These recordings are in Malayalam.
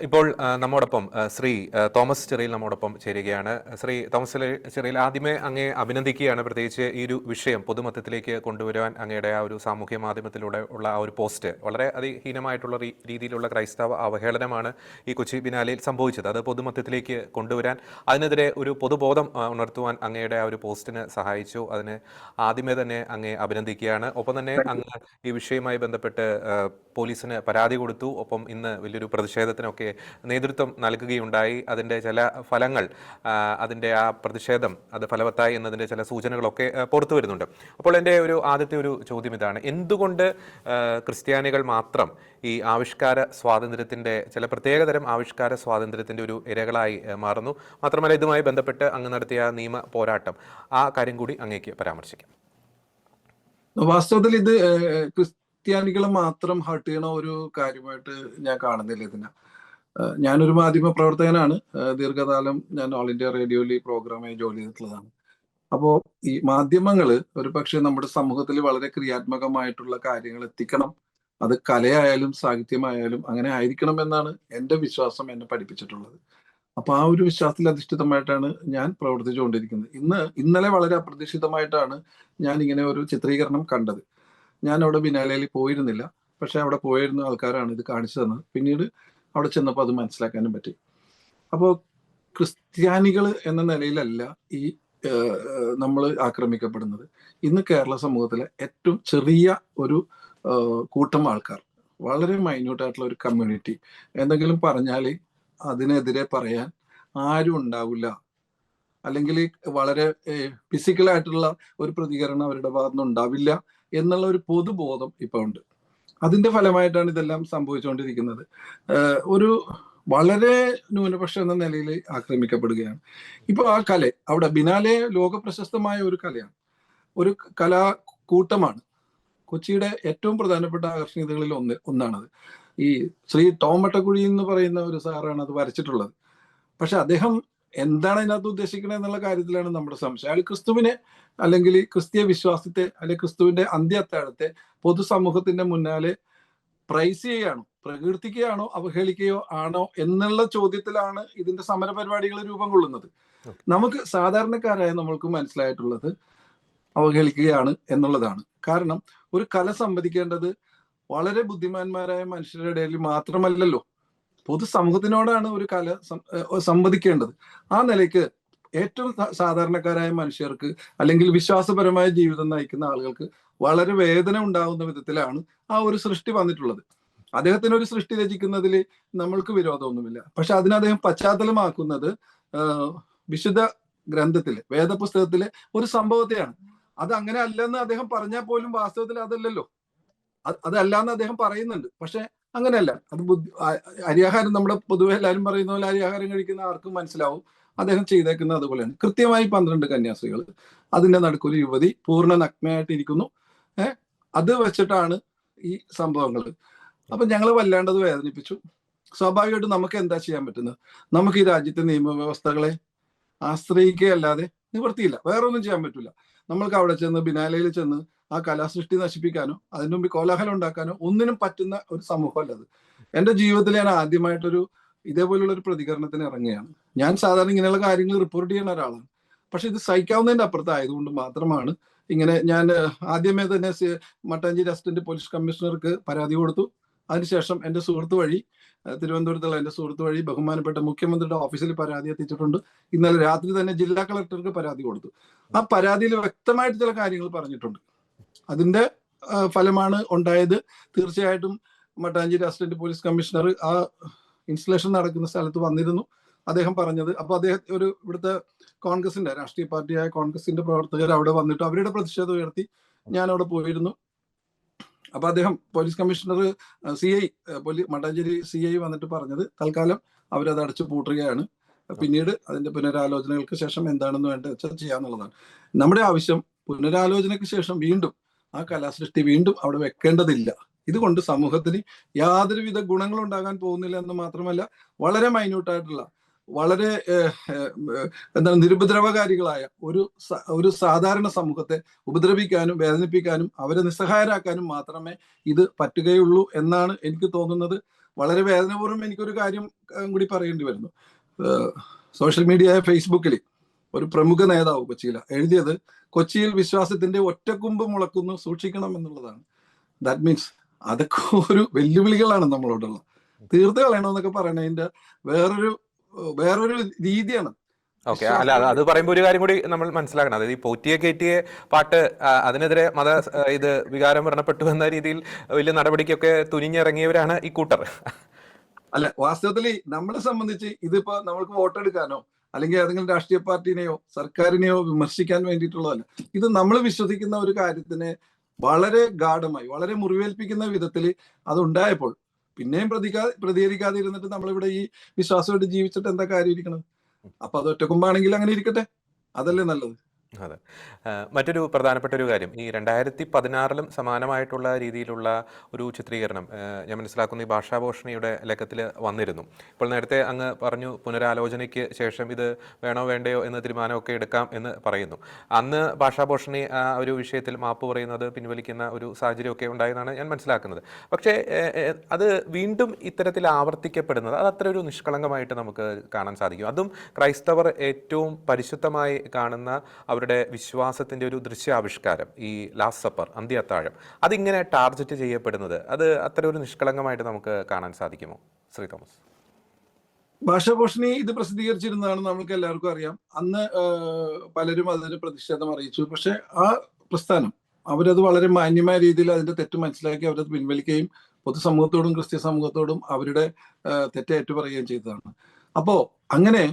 ഇപ്പോൾ നമ്മോടൊപ്പം ശ്രീ തോമസ് ചെറിയിൽ നമ്മോടൊപ്പം ചേരുകയാണ്. ശ്രീ തോമസ് ചെറി- ചെറിയിൽ ആദ്യമേ അങ്ങേ അഭിനന്ദിക്കുകയാണ് പ്രത്യേകിച്ച് ഈ ഒരു വിഷയം പൊതുമത്തത്തിലേക്ക് കൊണ്ടുവരുവാൻ അങ്ങയുടെ ആ ഒരു സാമൂഹ്യ മാധ്യമത്തിലൂടെ ഉള്ള ആ ഒരു പോസ്റ്റ്. വളരെ അതിഹീനമായിട്ടുള്ള രീതിയിലുള്ള ക്രൈസ്തവ അവഹേളനമാണ് ഈ കൊച്ചി ബിനാലയിൽ സംഭവിച്ചത്. അത് പൊതുമത്തത്തിലേക്ക് കൊണ്ടുവരാൻ അതിനെതിരെ ഒരു പൊതുബോധം ഉണർത്തുവാൻ അങ്ങയുടെ ആ ഒരു പോസ്റ്റിന് സഹായിച്ചു. അതിന് ആദ്യമേ തന്നെ അങ്ങേ അഭിനന്ദിക്കുകയാണ്. ഒപ്പം തന്നെ അങ്ങ് ഈ വിഷയവുമായി ബന്ധപ്പെട്ട് പോലീസിന് പരാതി കൊടുത്തു. ഒപ്പം ഇന്ന് വലിയൊരു പ്രതിഷേധത്തിനൊക്കെ നേതൃത്വം നൽകുകയുണ്ടായി. അതിന്റെ ചില ഫലങ്ങൾ അതിന്റെ ആ പ്രതിഷേധം അത് ഫലവത്തായി എന്നതിന്റെ ചില സൂചനകളൊക്കെ പുറത്തു വരുന്നുണ്ട്. അപ്പോൾ എന്റെ ഒരു ആദ്യത്തെ ഒരു ചോദ്യം ഇതാണ്. എന്തുകൊണ്ട് ക്രിസ്ത്യാനികൾ മാത്രം ഈ ആവിഷ്കാര സ്വാതന്ത്ര്യത്തിന്റെ ചില പ്രത്യേകതരം ആവിഷ്കാര സ്വാതന്ത്ര്യത്തിന്റെ ഒരു ഇരകളായി മാറുന്നു? മാത്രമല്ല ഇതുമായി ബന്ധപ്പെട്ട് അങ്ങ് നടത്തിയ നിയമ പോരാട്ടം. ആ കാര്യം കൂടി അങ്ങേക്ക് പരാമർശിക്കാം. വാസ്തവത്തിൽ ഇത് ക്രിസ്ത്യാനികളെ മാത്രം ഹർട്ട് ചെയ്യണ ഒരു കാര്യമായിട്ട് ഞാൻ കാണുന്നില്ല ഇതിനെ. ഞാനൊരു മാധ്യമ പ്രവർത്തകനാണ്. ദീർഘകാലം ഞാൻ ഓൾ ഇന്ത്യ റേഡിയോയിൽ ഈ പ്രോഗ്രാമായി ജോലി ചെയ്തിട്ടുള്ളതാണ്. അപ്പോ ഈ മാധ്യമങ്ങൾ ഒരു പക്ഷേ നമ്മുടെ സമൂഹത്തിൽ വളരെ ക്രിയാത്മകമായിട്ടുള്ള കാര്യങ്ങൾ എത്തിക്കണം. അത് കലയായാലും സാഹിത്യമായാലും അങ്ങനെ ആയിരിക്കണം എന്നാണ് എന്റെ വിശ്വാസം എന്നെ പഠിപ്പിച്ചിട്ടുള്ളത്. അപ്പൊ ആ ഒരു വിശ്വാസത്തിൽ അധിഷ്ഠിതമായിട്ടാണ് ഞാൻ പ്രവർത്തിച്ചുകൊണ്ടിരിക്കുന്നത്. ഇന്ന് ഇന്നലെ വളരെ അപ്രതീക്ഷിതമായിട്ടാണ് ഞാൻ ഇങ്ങനെ ഒരു ചിത്രീകരണം കണ്ടത്. ഞാൻ അവിടെ ബിനാലയിൽ പോയിരുന്നില്ല. പക്ഷെ അവിടെ പോയിരുന്ന ആൾക്കാരാണ് ഇത് കാണിച്ചു തന്നത് പിന്നീട് അവിടെ ചെന്നപ്പോൾ അത് മനസ്സിലാക്കാനും പറ്റി. അപ്പോൾ ക്രിസ്ത്യാനികൾ എന്ന നിലയിലല്ല ഈ നമ്മൾ ആക്രമിക്കപ്പെടുന്നത്. ഇന്ന് കേരള സമൂഹത്തിലെ ഏറ്റവും ചെറിയ ഒരു കൂട്ടം ആൾക്കാർ വളരെ മൈന്യൂട്ടായിട്ടുള്ള ഒരു കമ്മ്യൂണിറ്റി. എന്തെങ്കിലും പറഞ്ഞാൽ അതിനെതിരെ പറയാൻ ആരും ഉണ്ടാവില്ല. അല്ലെങ്കിൽ വളരെ ഫിസിക്കലായിട്ടുള്ള ഒരു പ്രതികരണം അവരുടെ ഭാഗത്തുനിന്ന് ഉണ്ടാവില്ല എന്നുള്ള ഒരു പൊതുബോധം ഇപ്പൊ ഉണ്ട്. അതിന്റെ ഫലമായിട്ടാണ് ഇതെല്ലാം സംഭവിച്ചുകൊണ്ടിരിക്കുന്നത് ഒരു വളരെ ന്യൂനപക്ഷം എന്ന നിലയിൽ ആക്രമിക്കപ്പെടുകയാണ്. ഇപ്പൊ ആ കല അവിടെ ബിനാലെ ലോക പ്രശസ്തമായ ഒരു കലയാണ്. ഒരു കലാ കൂട്ടമാണ്. കൊച്ചിയുടെ ഏറ്റവും പ്രധാനപ്പെട്ട ആകർഷണീയതകളിൽ ഒന്ന് ഒന്നാണത്. ഈ ശ്രീ ടോം എന്ന് പറയുന്ന ഒരു സാറാണ് അത് വരച്ചിട്ടുള്ളത്. പക്ഷെ അദ്ദേഹം എന്താണ് അതിനകത്ത് ഉദ്ദേശിക്കുന്നത് എന്നുള്ള കാര്യത്തിലാണ് നമ്മുടെ സംശയം. അയാൾ ക്രിസ്തുവിനെ അല്ലെങ്കിൽ ക്രിസ്തീയ വിശ്വാസത്തെ അല്ലെങ്കിൽ ക്രിസ്തുവിന്റെ അന്ത്യത്താഴത്തെ പൊതുസമൂഹത്തിന്റെ മുന്നാലെ പ്രൈസ് ചെയ്യുകയാണോ? പ്രകീർത്തിക്കുകയാണോ? അവഹേളിക്കുകയോ ആണോ? എന്നുള്ള ചോദ്യത്തിലാണ് ഇതിന്റെ സമര പരിപാടികൾ രൂപം കൊള്ളുന്നത്. നമുക്ക് സാധാരണക്കാരായ നമ്മൾക്ക് മനസ്സിലായിട്ടുള്ളത് അവഹേളിക്കുകയാണ് എന്നുള്ളതാണ്. കാരണം ഒരു കല സംവദിക്കേണ്ടത് വളരെ ബുദ്ധിമാന്മാരായ മനുഷ്യരുടെ ഇടയിൽ മാത്രമല്ലല്ലോ. പൊതുസമൂഹത്തിനോടാണ് ഒരു കല സംവദിക്കേണ്ടത്. ആ നിലയ്ക്ക് ഏറ്റവും സാധാരണക്കാരായ മനുഷ്യർക്ക് അല്ലെങ്കിൽ വിശ്വാസപരമായ ജീവിതം നയിക്കുന്ന ആളുകൾക്ക് വളരെ വേദന ഉണ്ടാകുന്ന വിധത്തിലാണ് ആ ഒരു സൃഷ്ടി വന്നിട്ടുള്ളത്. അദ്ദേഹത്തിന് ഒരു സൃഷ്ടി രചിക്കുന്നതിൽ നമ്മൾക്ക് വിരോധമൊന്നുമില്ല. പക്ഷെ അതിന് അദ്ദേഹം പശ്ചാത്തലമാക്കുന്നത് വിശുദ്ധ ഗ്രന്ഥത്തിലെ വേദപുസ്തകത്തിലെ ഒരു സംഭവത്തെയാണ്. അത് അങ്ങനെ അല്ലെന്ന് അദ്ദേഹം പറഞ്ഞാൽ പോലും വാസ്തവത്തിൽ അതല്ലല്ലോ. അതല്ല അതല്ലാന്ന് അദ്ദേഹം പറയുന്നുണ്ട്. പക്ഷെ അങ്ങനെയല്ല. അത് ബുദ്ധി അരിയാഹാരം നമ്മുടെ പൊതുവെ എല്ലാവരും പറയുന്ന പോലെ അരിയാഹാരം കഴിക്കുന്ന ആർക്കും മനസ്സിലാവും. അദ്ദേഹം ചെയ്തേക്കുന്നത് അതുപോലെയാണ്. കൃത്യമായി പന്ത്രണ്ട് കന്യാസ്ത്രീകൾ അതിന്റെ നടുക്കൊരു യുവതി പൂർണ നഗ്നയായിട്ടിരിക്കുന്നു. ഏഹ് അത് വെച്ചിട്ടാണ് ഈ സംഭവങ്ങൾ അപ്പൊ ഞങ്ങൾ വല്ലാണ്ടത് വേദനിപ്പിച്ചു. സ്വാഭാവികമായിട്ടും നമുക്ക് എന്താ ചെയ്യാൻ പറ്റുന്നത്? നമുക്ക് ഈ രാജ്യത്തെ നിയമവ്യവസ്ഥകളെ ആശ്രയിക്കുകയല്ലാതെ നിവൃത്തിയില്ല വേറെ ഒന്നും ചെയ്യാൻ പറ്റില്ല നമ്മൾക്ക് അവിടെ ചെന്ന് ബിനാലയിൽ ചെന്ന് ആ കലാസൃഷ്ടി നശിപ്പിക്കാനോ അതിനു മുമ്പ് കോലാഹലം ഉണ്ടാക്കാനോ ഒന്നിനും പറ്റുന്ന ഒരു സമൂഹമല്ല അത്. എന്റെ ജീവിതത്തിൽ ഞാൻ ആദ്യമായിട്ടൊരു ഇതേപോലുള്ള ഒരു പ്രതികരണത്തിന് ഇറങ്ങുകയാണ്. ഞാൻ സാധാരണ ഇങ്ങനെയുള്ള കാര്യങ്ങൾ റിപ്പോർട്ട് ചെയ്യുന്ന ഒരാളാണ്. പക്ഷെ ഇത് സഹിക്കാവുന്നതിന്റെ അപ്പുറത്തായതുകൊണ്ട് മാത്രമാണ് ഇങ്ങനെ ഞാൻ ആദ്യമേ തന്നെ മട്ടാഞ്ചി മട്ടാഞ്ചേരി അസിസ്റ്റന്റ് പോലീസ് കമ്മീഷണർക്ക് പരാതി കൊടുത്തു. അതിനുശേഷം എന്റെ സുഹൃത്ത് വഴി തിരുവനന്തപുരത്തുള്ള എന്റെ സുഹൃത്ത് വഴി ബഹുമാനപ്പെട്ട മുഖ്യമന്ത്രിയുടെ ഓഫീസിൽ പരാതി എത്തിച്ചിട്ടുണ്ട്. ഇന്നലെ രാത്രി തന്നെ ജില്ലാ കളക്ടർക്ക് പരാതി കൊടുത്തു. ആ പരാതിയിൽ വ്യക്തമായിട്ട് ചില കാര്യങ്ങൾ പറഞ്ഞിട്ടുണ്ട്. അതിന്റെ ഫലമാണ് ഉണ്ടായത്. തീർച്ചയായിട്ടും മട്ടാഞ്ചേരി അസിസ്റ്റന്റ് പോലീസ് കമ്മീഷണർ ആ ഇൻസ്റ്റലേഷൻ നടക്കുന്ന സ്ഥലത്ത് വന്നിരുന്നു. അദ്ദേഹം പറഞ്ഞത് അപ്പൊ അദ്ദേഹം ഒരു ഇവിടുത്തെ കോൺഗ്രസിന്റെ രാഷ്ട്രീയ പാർട്ടിയായ കോൺഗ്രസിന്റെ പ്രവർത്തകർ അവിടെ വന്നിട്ട് അവരുടെ പ്രതിഷേധം ഉയർത്തി ഞാൻ അവിടെ പോയിരുന്നു. അപ്പൊ അദ്ദേഹം police commissioner C I Mattancherry C I വന്നിട്ട് പറഞ്ഞത് തൽക്കാലം അവരത് അടച്ചു പൂട്ടുകയാണ്. പിന്നീട് അതിന്റെ പുനരാലോചനകൾക്ക് ശേഷം എന്താണെന്ന് വേണ്ട വെച്ചാൽ ചെയ്യാന്നുള്ളതാണ്. നമ്മുടെ ആവശ്യം പുനരാലോചനയ്ക്ക് ശേഷം വീണ്ടും ആ കലാസൃഷ്ടി വീണ്ടും അവിടെ വെക്കേണ്ടതില്ല. ഇതുകൊണ്ട് സമൂഹത്തിന് യാതൊരുവിധ ഗുണങ്ങളും ഉണ്ടാകാൻ പോകുന്നില്ല എന്ന് മാത്രമല്ല വളരെ മൈന്യൂട്ടായിട്ടുള്ള വളരെ എന്താണ് നിരുപദ്രവകാരികളായ ഒരു ഒരു സാധാരണ സമൂഹത്തെ ഉപദ്രവിക്കാനും വേദനിപ്പിക്കാനും അവരെ നിസ്സഹായരാക്കാനും മാത്രമേ ഇത് പറ്റുകയുള്ളൂ എന്നാണ് എനിക്ക് തോന്നുന്നത്. വളരെ വേദനപൂർവം എനിക്കൊരു കാര്യം കൂടി പറയേണ്ടി വരുന്നു. സോഷ്യൽ മീഡിയ ഫേസ്ബുക്കിൽ ഒരു പ്രമുഖ നേതാവ് കൊച്ചിയില. എഴുതിയത് കൊച്ചിയിൽ വിശ്വാസത്തിന്റെ ഒറ്റക്കൊമ്പ് മുളക്കുന്നു സൂക്ഷിക്കണം എന്നുള്ളതാണ്. ദാറ്റ് മീൻസ് അതൊക്കെ ഒരു വെല്ലുവിളികളാണ് നമ്മളോടുള്ള. തീർത്ത് കളയണമെന്നൊക്കെ പറയണതിന്റെ വേറൊരു വേറൊരു രീതിയാണ്. ഓക്കെ അല്ല അത് പറയുമ്പോൾ ഒരു കാര്യം കൂടി നമ്മൾ മനസ്സിലാക്കണം. അതായത് ഈ പോറ്റിയെ കയറ്റിയ പാട്ട് അതിനെതിരെ മത ഇത് വികാരം വ്രണപ്പെട്ടു എന്ന രീതിയിൽ വലിയ നടപടിക്കൊക്കെ തുനിഞ്ഞിറങ്ങിയവരാണ് ഈ കൂട്ടർ. അല്ല വാസ്തവത്തിൽ നമ്മളെ സംബന്ധിച്ച് ഇതിപ്പോ നമ്മൾക്ക് വോട്ടെടുക്കാനോ അല്ലെങ്കിൽ ഏതെങ്കിലും രാഷ്ട്രീയ പാർട്ടിനെയോ സർക്കാരിനെയോ വിമർശിക്കാൻ വേണ്ടിയിട്ടുള്ളതല്ല. ഇത് നമ്മൾ വിശ്വസിക്കുന്ന ഒരു കാര്യത്തിനെ വളരെ ഗാഠമായി വളരെ മുറിവേൽപ്പിക്കുന്ന വിധത്തിൽ അതുണ്ടായപ്പോൾ പിന്നെയും പ്രതികാ പ്രതികരിക്കാതെ ഇരുന്നിട്ട് നമ്മളിവിടെ ഈ വിശ്വാസമായിട്ട് ജീവിച്ചിട്ട് എന്താ കാര്യം ഇരിക്കണം അപ്പൊ അത് ഒറ്റക്കുമ്പാണെങ്കിൽ അങ്ങനെ ഇരിക്കട്ടെ. അതല്ലേ നല്ലത്. അതെ. മറ്റൊരു പ്രധാനപ്പെട്ട ഒരു കാര്യം. ഈ രണ്ടായിരത്തി പതിനാറിലും സമാനമായിട്ടുള്ള രീതിയിലുള്ള ഒരു ചിത്രീകരണം ഞാൻ മനസ്സിലാക്കുന്ന ഈ ഭാഷാഭൂഷണിയുടെ ലക്കത്തിൽ വന്നിരുന്നു. ഇപ്പോൾ നേരത്തെ അങ്ങ് പറഞ്ഞു പുനരാലോചനയ്ക്ക് ശേഷം ഇത് വേണോ വേണ്ടയോ എന്ന തീരുമാനമൊക്കെ എടുക്കാം എന്ന് പറയുന്നു. അന്ന് ഭാഷാഭൂഷണി ആ ഒരു വിഷയത്തിൽ മാപ്പ് പറയുന്നത് പിൻവലിക്കുന്ന ഒരു സാഹചര്യമൊക്കെ ഉണ്ടായെന്നാണ് ഞാൻ മനസ്സിലാക്കുന്നത്. പക്ഷേ അത് വീണ്ടും ഇത്തരത്തിൽ ആവർത്തിക്കപ്പെടുന്നത് അത് അത്ര ഒരു നിഷ്കളങ്കമായിട്ട് നമുക്ക് കാണാൻ സാധിക്കും. അതും ക്രൈസ്തവർ ഏറ്റവും പരിശുദ്ധമായി കാണുന്ന അവരുടെ വിശ്വാസത്തിന്റെ ഒരു ദൃശ്യാവിഷ്കാരം ഈ ലാസ്റ്റ് സപ്പർ അന്ത്യത്താഴം അതിങ്ങനെ ടാർഗറ്റ് ചെയ്യപ്പെടുന്നത് അത് അത്ര ഒരു നിഷ്കളങ്കമായിട്ട് നമുക്ക് കാണാൻ സാധിക്കുമോ? ശ്രീ തോമസ്. ഭാഷാഭൂഷണി ഇത് പ്രസിദ്ധീകരിച്ചിരുന്നതാണ് നമ്മൾക്ക് എല്ലാവർക്കും അറിയാം. അന്ന് പലരും അതിന് പ്രതിഷേധം അറിയിച്ചു. പക്ഷെ ആ പ്രസ്ഥാനം അവരത് വളരെ മാന്യമായ രീതിയിൽ അതിന്റെ തെറ്റ് മനസ്സിലാക്കി അവരത് പിൻവലിക്കുകയും പൊതുസമൂഹത്തോടും ക്രിസ്ത്യ സമൂഹത്തോടും അവരുടെ തെറ്റേറ്റു തെറ്റ് ഏറ്റുപറയുകയും ചെയ്തതാണ്. അപ്പോ അങ്ങനെ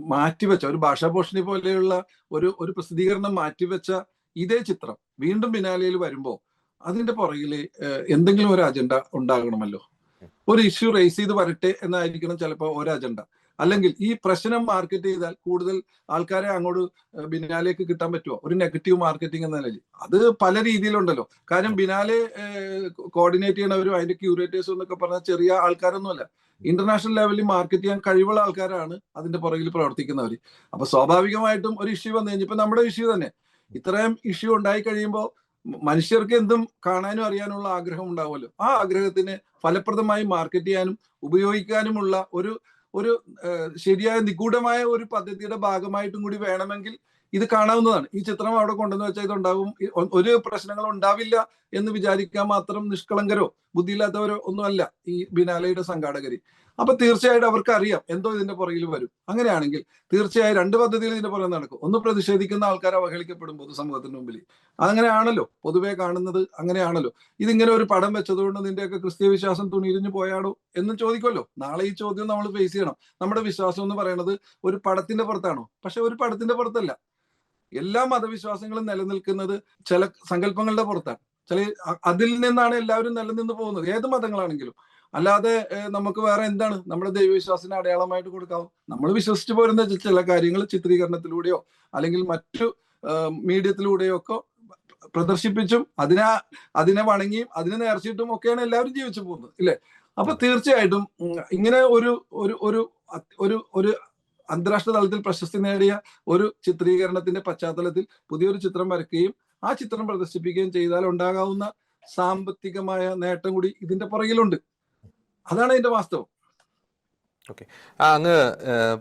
മാറ്റിവെച്ച ഒരു ഭാഷാഭൂഷണി പോലെയുള്ള ഒരു ഒരു പ്രസിദ്ധീകരണം മാറ്റിവെച്ച ഇതേ ചിത്രം വീണ്ടും ബിനാലയിൽ വരുമ്പോ അതിന്റെ പുറകിൽ എന്തെങ്കിലും ഒരു അജണ്ട ഉണ്ടാകണമല്ലോ. ഒരു ഇഷ്യൂ റേസ് ചെയ്ത് വരട്ടെ എന്നായിരിക്കണം ചിലപ്പോൾ ഒരു അജണ്ട. അല്ലെങ്കിൽ ഈ പ്രശ്നം മാർക്കറ്റ് ചെയ്താൽ കൂടുതൽ ആൾക്കാരെ അങ്ങോട്ട് ബിനാലേക്ക് കിട്ടാൻ പറ്റുമോ? ഒരു നെഗറ്റീവ് മാർക്കറ്റിംഗ് എന്ന നിലയിൽ. അത് പല രീതിയിലുണ്ടല്ലോ. കാരണം ബിനാലെ കോർഡിനേറ്റ് ചെയ്യണവരും അതിന്റെ ക്യൂറേറ്റേഴ്സും എന്നൊക്കെ പറഞ്ഞ ചെറിയ ആൾക്കാരൊന്നുമല്ല. ഇന്റർനാഷണൽ ലെവലിൽ മാർക്കറ്റ് ചെയ്യാൻ കഴിവുള്ള ആൾക്കാരാണ് അതിന്റെ പുറകിൽ പ്രവർത്തിക്കുന്നവർ. അപ്പൊ സ്വാഭാവികമായിട്ടും ഒരു ഇഷ്യൂ വന്നു കഴിഞ്ഞപ്പോൾ നമ്മുടെ ഇഷ്യൂ തന്നെ. ഇത്രയും ഇഷ്യൂ ഉണ്ടായി കഴിയുമ്പോൾ മനുഷ്യർക്ക് എന്തും കാണാനും അറിയാനുള്ള ആഗ്രഹം ഉണ്ടാവുമല്ലോ. ആ ആഗ്രഹത്തിന് ഫലപ്രദമായി മാർക്കറ്റ് ചെയ്യാനും ഉപയോഗിക്കാനുമുള്ള ഒരു ഒരു ശരിയായ നിഗൂഢമായ ഒരു പദ്ധതിയുടെ ഭാഗമായിട്ടും കൂടി വേണമെങ്കിൽ ഇത് കാണാവുന്നതാണ്. ഈ ചിത്രം അവിടെ കൊണ്ടുവന്ന് വെച്ചാൽ ഇതുണ്ടാവും. ഒരു പ്രശ്നങ്ങൾ ഉണ്ടാവില്ല എന്ന് വിചാരിക്കാൻ മാത്രം നിഷ്കളങ്കരോ ബുദ്ധിയില്ലാത്തവരോ ഒന്നുമല്ല ഈ ബിനാലയുടെ സംഘാടകര്. അപ്പൊ തീർച്ചയായിട്ടും അവർക്ക് അറിയാം എന്തോ ഇതിന്റെ പുറകിൽ വരും. അങ്ങനെയാണെങ്കിൽ തീർച്ചയായും രണ്ട് പദ്ധതിയിൽ ഇതിന്റെ പുറകെ നടക്കും. ഒന്ന് പ്രതിഷേധിക്കുന്ന ആൾക്കാർ അവഹേളിക്കപ്പെടും പൊതുസമൂഹത്തിന് മുമ്പിൽ. അങ്ങനെയാണല്ലോ പൊതുവെ കാണുന്നത് അങ്ങനെയാണല്ലോ. ഇതിങ്ങനെ ഒരു പടം വെച്ചതുകൊണ്ട് നിന്റെയൊക്കെ ക്രിസ്തീയ വിശ്വാസം തുണിയിരിഞ്ഞു പോയാടോ എന്ന് ചോദിക്കുമല്ലോ. നാളെ ഈ ചോദ്യം നമ്മൾ ഫേസ് ചെയ്യണം. നമ്മുടെ വിശ്വാസം എന്ന് പറയുന്നത് ഒരു പടത്തിന്റെ പുറത്താണോ? പക്ഷെ ഒരു പടത്തിന്റെ പുറത്തല്ല. എല്ലാ മതവിശ്വാസങ്ങളും നിലനിൽക്കുന്നത് ചില സങ്കല്പങ്ങളുടെ പുറത്താണ്. ചില അതിൽ നിന്നാണ് എല്ലാവരും നിലനിന്ന് പോകുന്നത്. ഏത് മതങ്ങളാണെങ്കിലും. അല്ലാതെ നമുക്ക് വേറെ എന്താണ്? നമ്മുടെ ദൈവവിശ്വാസത്തിന് അടയാളമായിട്ട് കൊടുക്കാവും? നമ്മൾ വിശ്വസിച്ചു പോരുന്ന ചില കാര്യങ്ങൾ ചിത്രീകരണത്തിലൂടെയോ അല്ലെങ്കിൽ മറ്റു മീഡിയത്തിലൂടെയോ ഒക്കെ പ്രദർശിപ്പിച്ചും അതിനെ അതിനെ വണങ്ങിയും അതിനെ നേർച്ചയിട്ടും ഒക്കെയാണ് എല്ലാവരും ജീവിച്ചു പോകുന്നത് ഇല്ലേ? അപ്പൊ തീർച്ചയായിട്ടും ഇങ്ങനെ ഒരു ഒരു ഒരു ഒരു ഒരു അന്താരാഷ്ട്ര തലത്തിൽ പ്രശസ്തി നേടിയ ഒരു ചിത്രീകരണത്തിന്റെ പശ്ചാത്തലത്തിൽ പുതിയൊരു ചിത്രം വരയ്ക്കുകയും ആ ചിത്രം പ്രദർശിപ്പിക്കുകയും ചെയ്താൽ ഉണ്ടാകാവുന്ന സാമ്പത്തികമായ നേട്ടം കൂടി ഇതിന്റെ പുറകിലുണ്ട്. അതാണ് അതിന്റെ വാസ്തവം. ആ, അങ്ങ്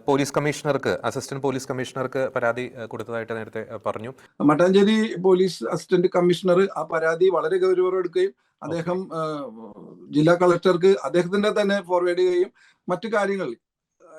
പോലീസ് കമ്മീഷണർക്ക് അസിസ്റ്റന്റ് പോലീസ് കമ്മീഷണർക്ക് പരാതി കൊടുത്തതായിട്ട് നേരത്തെ പറഞ്ഞു. മട്ടാഞ്ചേരി പോലീസ് അസിസ്റ്റന്റ് കമ്മീഷണർ ആ പരാതി വളരെ ഗൗരവം എടുക്കുകയും അദ്ദേഹം ജില്ലാ കളക്ടർക്ക് അദ്ദേഹത്തിന്റെ തന്നെ ഫോർവേഡ് ചെയ്യുകയും മറ്റു കാര്യങ്ങൾ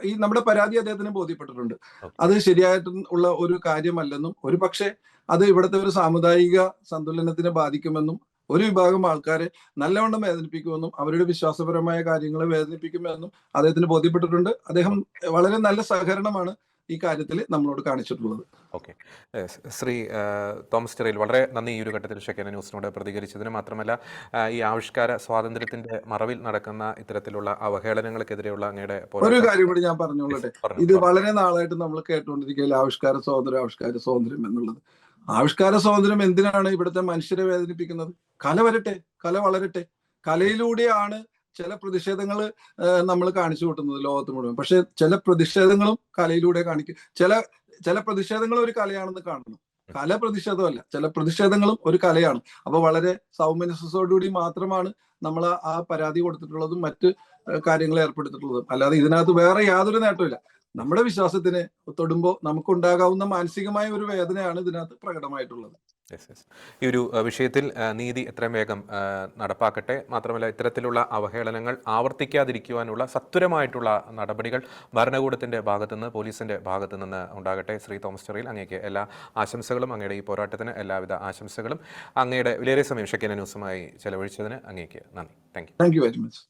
ഈ നമ്മുടെ പരാതി അദ്ദേഹത്തിന് ബോധ്യപ്പെട്ടിട്ടുണ്ട്. അത് ശരിയായിട്ട് ഉള്ള ഒരു കാര്യമല്ലെന്നും ഒരു പക്ഷേ അത് ഇവിടുത്തെ ഒരു സാമുദായിക സന്തുലനത്തിനെ ബാധിക്കുമെന്നും ഒരു വിഭാഗം ആൾക്കാരെ നല്ലവണ്ണം വേദനിപ്പിക്കുമെന്നും അവരുടെ വിശ്വാസപരമായ കാര്യങ്ങൾ വേദനിപ്പിക്കുമെന്നും അദ്ദേഹത്തിന് ബോധ്യപ്പെട്ടിട്ടുണ്ട്. അദ്ദേഹം വളരെ നല്ല സഹകരണമാണ് ഈ കാര്യത്തിൽ നമ്മളോട് കാണിച്ചിട്ടുള്ളത്. ഓക്കെ. ശ്രീ തോമസ് ചെറിയിൽ വളരെ നന്ദി ഈ ഒരു ഘട്ടത്തിൽ ഷെക്കേന ന്യൂസിനോട് പ്രതികരിച്ചതിന് മാത്രമല്ല ഈ ആവിഷ്കാര സ്വാതന്ത്ര്യത്തിന്റെ മറവിൽ നടക്കുന്ന ഇത്തരത്തിലുള്ള അവഹേളനങ്ങൾക്കെതിരെയുള്ള അങ്ങയുടെ ഒരു കാര്യം കൂടി ഞാൻ പറഞ്ഞോളട്ടെ. ഇത് വളരെ നാളായിട്ട് നമ്മൾ കേട്ടുകൊണ്ടിരിക്കുകയില്ല ആവിഷ്കാര സ്വാതന്ത്ര്യം ആവിഷ്കാര സ്വാതന്ത്ര്യം എന്നുള്ളത്. ആവിഷ്കാര സ്വാതന്ത്ര്യം എന്തിനാണ് ഇവിടുത്തെ മനുഷ്യരെ വേദനിപ്പിക്കുന്നത്? കല വരട്ടെ കല വളരട്ടെ. കലയിലൂടെയാണ് ചില പ്രതിഷേധങ്ങൾ നമ്മൾ കാണിച്ചു കൂട്ടുന്നത് ലോകത്ത് മുഴുവൻ. പക്ഷെ ചില പ്രതിഷേധങ്ങളും കലയിലൂടെ കാണിക്കും. ചില ചില പ്രതിഷേധങ്ങൾ ഒരു കലയാണെന്ന് കാണുന്നു. കല പ്രതിഷേധമല്ല. ചില പ്രതിഷേധങ്ങളും ഒരു കലയാണ്. അപ്പൊ വളരെ സൗമനസ്സോടുകൂടി മാത്രമാണ് നമ്മൾ ആ പരാതി കൊടുത്തിട്ടുള്ളതും മറ്റ് കാര്യങ്ങൾ ഏർപ്പെടുത്തിയിട്ടുള്ളതും. അല്ലാതെ ഇതിനകത്ത് വേറെ യാതൊരു നേട്ടമില്ല നമ്മുടെ വിശ്വാസത്തിന് തൊടുമ്പോൾ നമുക്കുണ്ടാകാവുന്ന മാനസികമായ ഒരു വേദനയാണ് ഇതിനകത്ത് പ്രകടമായിട്ടുള്ളത്. യെസ് യെസ് ഈ ഒരു വിഷയത്തിൽ നീതി എത്രയും വേഗം നടപ്പാക്കട്ടെ. മാത്രമല്ല ഇത്തരത്തിലുള്ള അവഹേളനങ്ങൾ ആവർത്തിക്കാതിരിക്കുവാനുള്ള സത്വരമായിട്ടുള്ള നടപടികൾ ഭരണകൂടത്തിന്റെ ഭാഗത്തുനിന്ന് പോലീസിന്റെ ഭാഗത്തു നിന്ന് ഉണ്ടാകട്ടെ. ശ്രീ തോമസ് ചെറിയിൽ അങ്ങേക്ക് എല്ലാ ആശംസകളും അങ്ങയുടെ ഈ പോരാട്ടത്തിന് എല്ലാവിധ ആശംസകളും. അങ്ങയുടെ വിലയേറെ സമയം ഷക്കീന ന്യൂസുമായി ചെലവഴിച്ചതിന് അങ്ങേക്ക് നന്ദി. Thank you thank you very much